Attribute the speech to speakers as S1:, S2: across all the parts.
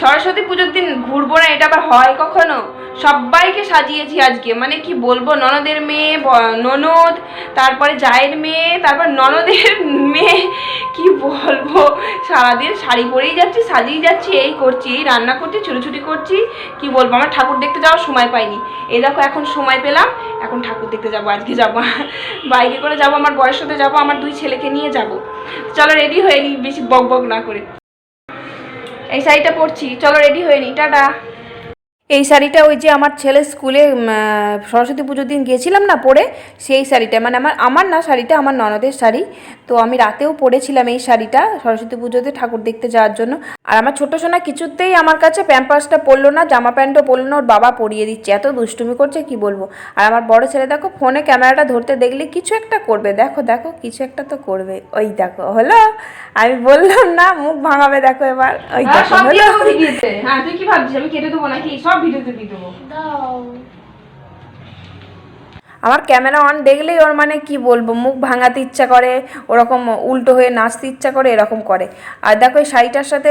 S1: সরস্বতী পুজোর দিন ঘুরবো না, এটা আবার হয় কখনো? সবাইকে সাজিয়েছি আজকে মানে কি বলব, ননদের মেয়ে ননদ, তারপরে জায়ের মেয়ে, তারপর ননদের মেয়ে, কি বলব? সারাদিন শাড়ি পরেই যাচ্ছি, সাজিয়ে যাচ্ছি, এই করছি, এই রান্না করছি ছুটোছুটি করছি, কি বলব, আমার ঠাকুর দেখতে যাওয়ার সময় পাইনি। এই দেখো, এখন সময় পেলাম, এখন ঠাকুর দেখতে যাব, আজকে যাব বাইকে করে যাব, আমার বয়স হতে যাব, আমার দুই ছেলেকে নিয়ে যাব। চলো রেডি হয়ে নি, বেশি বক বক না করে। এই শাড়িটা পরছি। চলো রেডি হয়ে নি। টাটা। এই শাড়িটা ওই যে আমার ছেলে স্কুলে সরস্বতী পুজোর দিন গিয়েছিলাম না পরে সেই শাড়িটা মানে আমার আমার না শাড়িটা আমার ননদের শাড়ি। তো আমি রাতেও পরেছিলাম এই শাড়িটা সরস্বতী পুজোতে ঠাকুর দেখতে যাওয়ার জন্য। আর আমার ছোটো সোনা কিছুতেই আমার কাছে প্যাম্পাসটা পরলো না জামা প্যান্টও পরলো না ওর বাবা পরিয়ে দিচ্ছে এত দুষ্টুমি করছে কি বলব? আর আমার বড় ছেলে দেখো ফোনে ক্যামেরাটা ধরতে দেখলে কিছু একটা করবে দেখো দেখো কিছু একটা তো করবে ওই দেখো হলো? আমি বললাম না মুখ ভাঙাবে দেখো এবার। ওই দেখো হলো? হ্যাঁ তুই কি ভাবছিস আমি কেটে দেবো নাকি? সব ভিডিওতে দিয়ে দেবো। আমার ক্যামেরা অন দেখলেই ওর মানে কি বলব? মুখ ভাঙাতে ইচ্ছা করে, ওরকম উল্টো হয়ে নাচতে ইচ্ছা করে, এরকম করে। আর দেখো এই শাড়িটার সাথে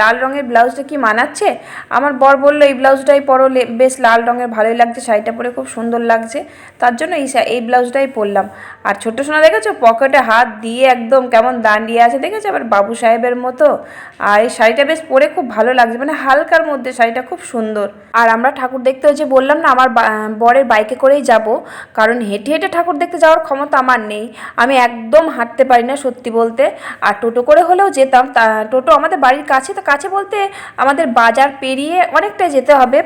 S1: লাল রঙের ব্লাউজটা কি মানাচ্ছে? আমার বর বলল, এই ব্লাউজটাই পরো বেশ লাল রঙের ভালোই লাগছে, শাড়িটা পরে খুব সুন্দর লাগছে। তার জন্য এই এই ব্লাউজটাই পরলাম। আর ছোট্ট সোনা, দেখেছ? পকেটে হাত দিয়ে একদম কেমন দাঁড়িয়ে আছে, দেখেছ? আবার বাবু সাহেবের মতো। আর এই শাড়িটা বেশ পরে খুব ভালো লাগছে মানে হালকার মধ্যে শাড়িটা খুব সুন্দর। আর আমরা ঠাকুর দেখতে যে বললাম না, আমার বরের বাইকে করেই যাব। কারণ হেঁটে হেঁটে ঠাকুর দেখতে যাওয়ার ক্ষমতা আমার নেই। আমি একদম হাঁটতে পারি না সত্যি বলতে। আর টোটো করে হলেও যেতাম। তা টোটো আমাদের বাড়ির কাছে। তো কাছে বলতে আমাদের বাজার পেরিয়ে অনেকটাই যেতে হবে।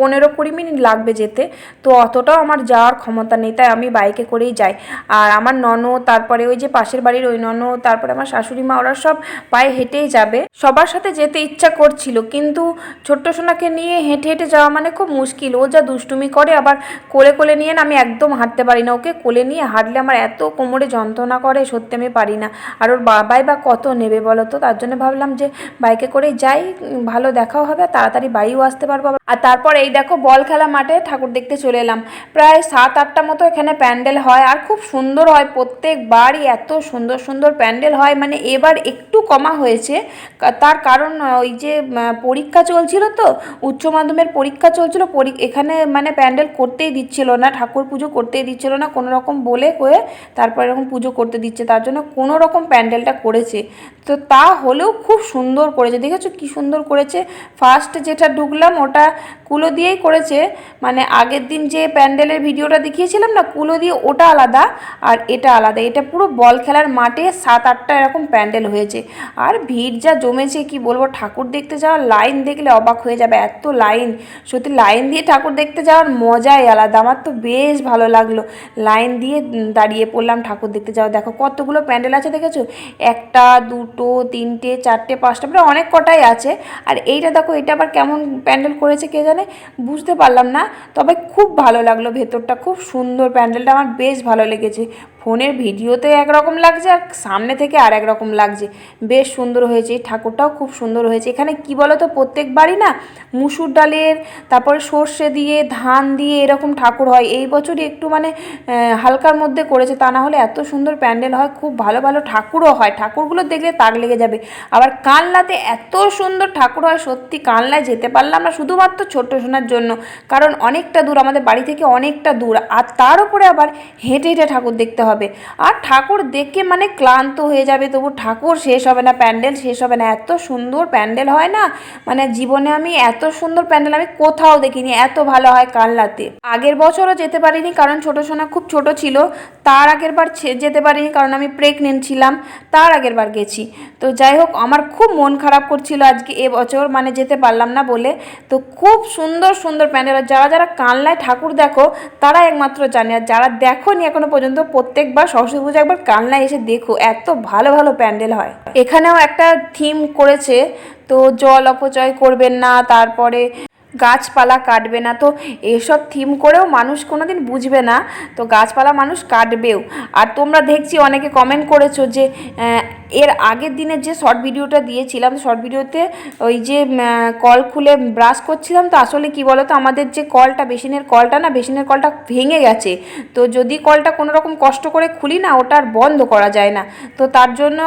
S1: পনেরো কুড়ি মিনিট লাগবে যেতে। তো অতটাও আমার যাওয়ার ক্ষমতা নেই। তাই আমি বাইকে করেই যাই। আর আমার ননদ, তারপরে ওই যে পাশের বাড়ির ওই ননদ, তারপরে আমার শাশুড়ি মা, ওরা সব পায়ে হেঁটেই যাবে। সবার সাথে যেতে ইচ্ছা করছিল। কিন্তু ছোট্ট সোনাকে নিয়ে হেঁটে হেঁটে যাওয়া মানে খুব মুশকিল। ও যা দুষ্টুমি করে আবার কোলে কোলে নিয়ে না আমি একদম হাঁটতে পারি না। ওকে কোলে নিয়ে হাঁটলে আমার এত কোমরে যন্ত্রণা করে, সত্যি আমি পারি না। আর ওর বাবাই বা কত নেবে বলো তো? তার জন্য ভাবলাম যে বাইকে করে যাই, ভালো দেখাও হবে তাড়াতাড়ি বাড়িও আসতে পারব আর তারপর এই দেখো বল খেলা মাঠে ঠাকুর দেখতে চলে এলাম। প্রায় সাত আটটা মতো এখানে প্যান্ডেল হয়, আর খুব সুন্দর হয় প্রত্যেকবারই এত সুন্দর সুন্দর প্যান্ডেল হয়। মানে এবার একটু কমা হয়েছে। তার কারণ ওই যে পরীক্ষা চলছিল তো, উচ্চ মাধ্যমের পরীক্ষা চলছিল এখানে মানে প্যান্ডেল করতেই দিচ্ছিল না, ঠাকুর পুজো করতেই দিচ্ছিল না, কোনো রকম বলে কয়ে তারপর এরকম পুজো করতে দিচ্ছে, তার জন্য কোনো রকম প্যান্ডেলটা করেছে। তো তা হলেও খুব সুন্দর করেছে, দেখেছ কি সুন্দর করেছে? ফার্স্ট যেটা ঢুকলাম ওটা কুলো দিয়েই করেছে মানে আগের দিন যে প্যান্ডেলের ভিডিওটা দেখিয়েছিলাম না, কুলো দিয়ে ওটা আলাদা আর এটা আলাদা, এটা পুরো বল খেলার মাঠে সাত আটটা এরকম প্যান্ডেল হয়েছে। আর ভিড় যা জমেছে, কি বলব, ঠাকুর দেখতে যাওয়ার লাইন দেখলে অবাক হয়ে যাবে, এত লাইন, সত্যি লাইন দিয়ে ঠাকুর দেখতে যাওয়ার মজাই আলাদা, আমার তো বেশ ভালো লাগল। লাইন দিয়ে দাঁড়িয়ে পড়লাম, ঠাকুর দেখতে যাও, দেখো কতগুলো প্যান্ডেল আছে, দেখেছ? একটা, দুটো, তিনটে, চারটে, পাঁচটা প্রায় অনেক কটাই আছে। আর এইটা দেখো, এটা আবার কেমন প্যান্ডেল করেছে কে জানে? বুঝতে পারলাম না। তবে খুব ভালো লাগল ভেতরটা, খুব সুন্দর প্যান্ডেলটা, আমার বেশ ভালো লেগেছে। ফোনের ভিডিওতে একরকম লাগছে আর সামনে থেকে আর একরকম লাগছে। বেশ সুন্দর হয়েছে ঠাকুরটাও খুব সুন্দর হয়েছে। এখানে কি বলো তো প্রত্যেকবারই না মুসুর ডালের, তারপরে সর্ষে দিয়ে, ধান দিয়ে এরকম ঠাকুর হয়। এই বছরই একটু মানে হালকার মধ্যে করেছে। তা না হলে এত সুন্দর প্যান্ডেল হয়, খুব ভালো ভালো ঠাকুরও হয়। ঠাকুরগুলো দেখলে তাক লেগে যাবে। আবার কানলাতে এত সুন্দর ঠাকুর হয়, সত্যি কানলায় যেতে পারলাম না, শুধুমাত্র ছোট্ট সোনার জন্য। কারণ অনেকটা দূর, আমাদের বাড়ি থেকে অনেকটা দূর। আর তার উপরে আবার হেঁটে হেঁটে ঠাকুর দেখতে হবে। আর ঠাকুর দেখে মানে ক্লান্ত হয়ে যাবে, তবু ঠাকুর শেষ হবে না, প্যান্ডেল শেষ হবে না। এত সুন্দর প্যান্ডেল হয় না? মানে জীবনে আমি এত সুন্দর প্যান্ডেল আমি কোথাও দেখিনি, এত ভালো হয় কানলাতে আগের বছরও যেতে পারিনি, কারণ ছোট সোনা খুব ছোট ছিল। তার আগের বার যেতে পারিনি, কারণ আমি প্রেগনেন্ট ছিলাম। তার আগের বার গেছি। তো যাই হোক, আমার খুব মন খারাপ করছিল আজকে এবছর মানে যেতে পারলাম না বলে। তো খুব সুন্দর সুন্দর প্যান্ডেল যারা যারা কানলায় ঠাকুর দেখো, তারা একমাত্র জানে। আর যারা দেখো নি এখনও পর্যন্ত প্রত্যেকবার সরস্বতী পুজো একবার কান্না এসে দেখো, এত ভালো ভালো প্যান্ডেল হয়। এখানেও একটা থিম করেছে, তো জল অপচয় করবেন না, তারপরে গাছপালা কাটবে না। তো এসব থিম করেও মানুষ কোনো দিন বুঝবে না, তো গাছপালা মানুষ কাটবেও। আর তোমরা দেখছি অনেকে কমেন্ট করেছ যে এর আগের দিনের যে শর্ট ভিডিওটা দিয়েছিলাম শর্ট ভিডিওতে ওই যে কল খুলে ব্রাশ করছিলাম, তো আসলে কি বলো তো আমাদের যে কলটা বেসিনের কলটা না বেসিনের কলটা ভেঙে গেছে। তো যদি কলটা কোনো রকম কষ্ট করে খুলি না, ওটা আর বন্ধ করা যায় না। তো তার জন্য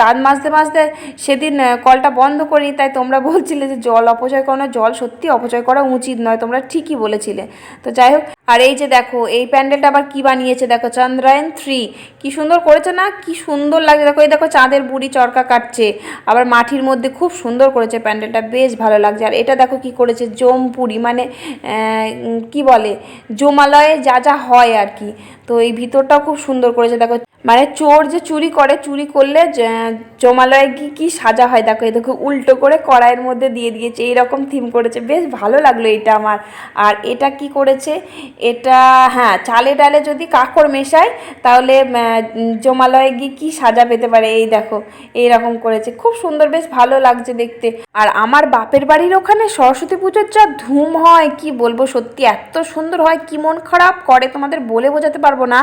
S1: দাঁত মাজতে মাজতে সেদিন কলটা বন্ধ করি। তাই তোমরা বলছিলে যে জল অপচয় করো না, জল সত্যি অপচয় করা উচিত নয়, তোমরা ঠিকই বলেছিলে। তো যাই হোক আর এই যে দেখো, এই প্যান্ডেলটা আবার কি বানিয়েছে? দেখো, চন্দ্রায়ন থ্রি। কি সুন্দর করেছে না? কি সুন্দর লাগছে। দেখো, এই দেখো, চাঁদের বুড়ি চরকা কাটছে। আবার মাটির মধ্যে খুব সুন্দর করেছে প্যান্ডেলটা। বেশ ভালো লাগছে। আর এটা দেখো কি করেছে? জমপুরি মানে কি বলে? জমালয়ে যা যা হয় আর কি। তো এই ভিতরটাও খুব সুন্দর করেছে। দেখো মানে চোর যে চুরি করে, চুরি করলে জমালয়ে কি কি সাজা হয়? দেখো, এই দেখো, উল্টো করে কড়াইয়ের মধ্যে দিয়ে দিয়েছে, এইরকম থিম করেছে। বেশ ভালো লাগল এটা আমার। আর এটা কি করেছে? এটা হ্যাঁ চালে ডালে যদি কাকড় মেশায়, তাহলে জমালয়ে গিয়ে কি সাজা পেতে পারে? এই দেখো, এইরকম করেছে। খুব সুন্দর, বেশ ভালো লাগছে দেখতে। আর আমার বাপের বাড়ির ওখানে সরস্বতী পুজোর যা ধুম হয়, কি বলব সত্যি, এত সুন্দর হয়, কি মন খারাপ করে তোমাদের বলে বোঝাতে পারব না।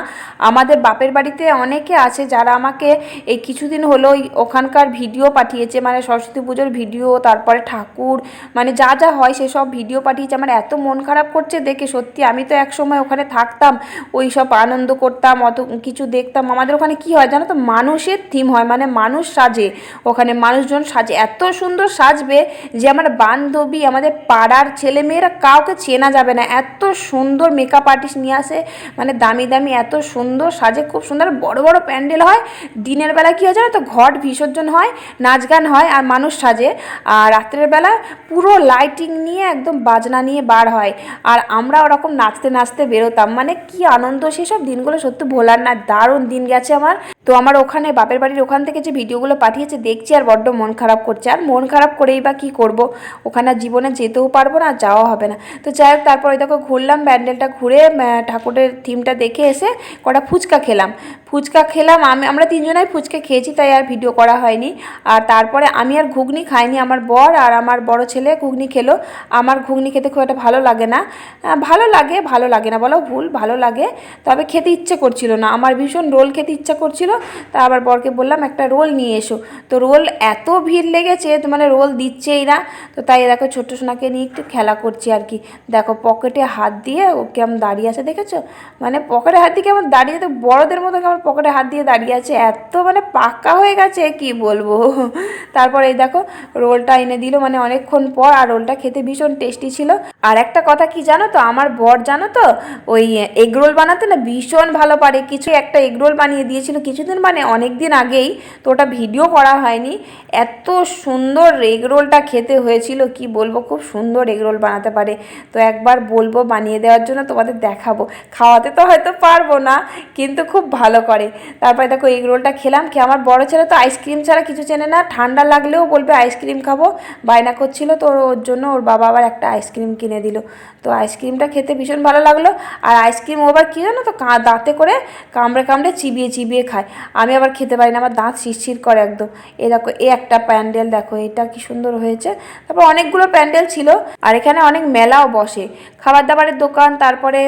S1: আমাদের বাপের বাড়িতে অনেকে আছে যারা আমাকে, এই কিছুদিন হলো ওখানকার ভিডিও পাঠিয়েছে মানে সরস্বতী পুজোর ভিডিও, তারপরে ঠাকুর মানে যা যা হয় সেসব ভিডিও পাঠিয়েছে। আমার এত মন খারাপ করছে দেখে, সত্যি আমি তো এক সময় ওখানে থাকতাম ওই সব আনন্দ করতাম, অত কিছু দেখতাম। আমাদের ওখানে কি হয় জানো তো, মানুষের থিম হয় মানে মানুষ সাজে। ওখানে মানুষজন সাজে। এত সুন্দর সাজবে যে আমার বান্ধবী, আমাদের পাড়ার ছেলেমেয়েরা কাউকে চেনা যাবে না। এত সুন্দর মেকআপ আর্টিস্ট নিয়ে আসে মানে দামি দামি এত সুন্দর সাজে, খুব সুন্দর। বড় বড় প্যান্ডেল হয়, দিনের বেলা কী হয় জানো তো, ঘট বিসর্জন হয়, নাচ গান হয় আর মানুষ সাজে। আর রাত্রের বেলা পুরো লাইটিং নিয়ে একদম বাজনা নিয়ে বার হয়। আর আমরা ওরকম নাচতে নাচতে বেরোতাম। মানে কি আনন্দ সেসব দিনগুলো সত্যি ভোলার না, দারুণ দিন গেছে আমার। তো আমার ওখানে, বাপের বাড়ির ওখান থেকে যে ভিডিওগুলো পাঠিয়েছে, দেখছি আর বড্ড মন খারাপ করছে। আর মন খারাপ করেই বা কী করব? ওখানে জীবনে যেতেও পারব না যাওয়া হবে না। তো যাই হোক, তারপর দেখো ঘুরলাম, ব্যান্ডেলটা ঘুরে ঠাকুরের থিমটা দেখে এসে কটা ফুচকা খেলাম। ফুচকা খেলাম, আমি, আমরা তিনজনাই ফুচকা খেয়েছি, তাই আর ভিডিও করা হয়নি। আর তারপরে আমি আর ঘুগনি খাইনি, আমার বর আর আমার বড় ছেলে ঘুগনি খেলো। আমার ঘুগনি খেতে খুব একটা ভালো লাগে না। ভালো লাগে ভালো লাগে না বলো ভুল, ভালো লাগে। তবে খেতে ইচ্ছে করছিল না। আমার ভীষণ রোল খেতে ইচ্ছা করছিল তা আবার বরকে বললাম, একটা রোল নিয়ে এসো। তো রোল এত ভিড় লেগেছে তো মানে রোল দিচ্ছেই না। তো তাই দেখো ছোট্ট সোনাকে নিয়ে একটু খেলা করছি আর কি। দেখো পকেটে হাত দিয়ে ও কেমন দাঁড়িয়ে আছে দেখেছ? মানে পকেটে হাত দিয়ে কেমন দাঁড়িয়ে তো বড়দের মতো কেমন পকেটে হাত দিয়ে দাঁড়িয়ে আছে? এত মানে পাক্কা হয়ে গেছে, কি বলব? তারপর এই দেখো রোলটা এনে দিল মানে অনেকক্ষণ পর আর রোলটা খেতে ভীষণ টেস্টি ছিল। আর একটা কথা কি জানো তো? আমার বর জানো তো? ওই এগরোল বানাতে না ভীষণ ভালো পারে। কিছু একটা এগরোল বানিয়ে দিয়েছিল কিছুদিন মানে অনেক দিন আগেই তো ওটা ভিডিও করা হয়নি। এত সুন্দর এগ রোলটা খেতে হয়েছিল, কি বলব? খুব সুন্দর এগ রোল বানাতে পারে। তো একবার বলব বানিয়ে দেওয়ার জন্য তোমাদের দেখাবো। খাওয়াতে তো হয়তো পারব না, কিন্তু খুব ভালো করে। তারপরে দেখো এগ রোলটা খেলাম, খেয়ে আমার বড় ছেলে তো আইসক্রিম ছাড়া কিছু চেনে না। ঠান্ডা লাগলেও বলবে আইসক্রিম খাব, বায়না করছিল তো ওর- জন্য ওর বাবা আবার একটা আইসক্রিম কিনে দিল। তো আইসক্রিমটা খেতে ভীষণ ভালো লাগল। আর আইসক্রিম ও আবার কী জানো তো দাঁতে করে কামড়ে কামড়ে চিবিয়ে চিবিয়ে খায়। আমি আবার খেতে পারি না, আমার দাঁত শিরশির করে একদম। এ দেখো, এ একটা প্যান্ডেল দেখো, এটা কি সুন্দর হয়েছে। তারপর অনেকগুলো প্যান্ডেল ছিল, আর এখানে অনেক মেলাও বসে। খাবার দাবারের দোকান, তারপরে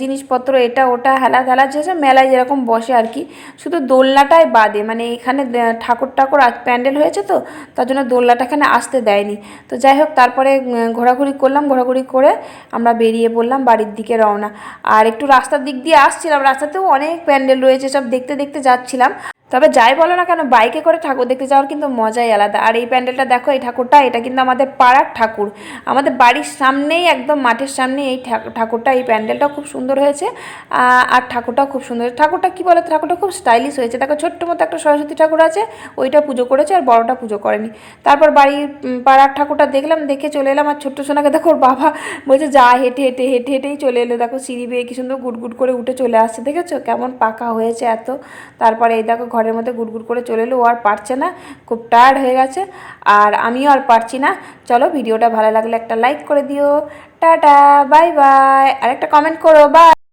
S1: জিনিসপত্র, এটা, ওটা, হেলা থেলা যেসব মেলায় যেরকম বসে আর কি। শুধু দোলনাটাই বাদে মানে এখানে ঠাকুর ঠাকুর প্যান্ডেল হয়েছে তো, তার জন্য দোলনাটা এখানে আসতে দেয়নি। তো যাই হোক, তারপরে ঘোরাঘুরি করলাম, ঘোরাঘুরি করে আমরা বেরিয়ে পড়লাম, বাড়ির দিকে রওনা। আর একটু রাস্তার দিক দিয়ে আসছিলাম, রাস্তাতেও অনেক প্যান্ডেল রয়েছে, সব দেখতে দেখতে যাচ্ছিলাম। তবে যাই বলো না কেন বাইকে করে ঠাকুর দেখতে যাওয়ার কিন্তু মজাই আলাদা। আর এই প্যান্ডেলটা দেখো, এই ঠাকুরটা, এটা কিন্তু আমাদের পাড়ার ঠাকুর। আমাদের বাড়ির সামনেই, একদম মাঠের সামনে এই ঠাক- ঠাকুরটা, এই প্যান্ডেলটা খুব সুন্দর হয়েছে। আর ঠাকুরটাও খুব সুন্দর। ঠাকুরটা কি বলে ঠাকুরটা খুব স্টাইলিশ হয়েছে। দেখো, ছোট্ট মতো একটা সরস্বতী ঠাকুর আছে, ওইটা পুজো করেছে আর বড়টা পুজো করেনি। তারপর বাড়ির পাড়ার ঠাকুরটা দেখলাম, দেখে চলে এলাম, আর ছোট্ট সোনাকে দেখো, ওর বাবা বলছে, যা, হেঁটে হেঁটে হেঁটে, হেঁটেই চলে এলো। দেখো, সিঁড়ি বেয়ে কি সুন্দর গুট গুট করে উঠে চলে আসছে, দেখেছ? কেমন পাকা হয়েছে এত। তারপরে এই দেখো ঘরের মধ্যে গুড়গুড় করে চলে এলো, ও আর পারছে না, খুব টায়ার্ড হয়ে গেছে, আর আমিও আর পারছি না। চলো ভিডিওটা ভালো লাগলে একটা লাইক করে দিও। টাটা বাই বাই আর একটা কমেন্ট করো বাই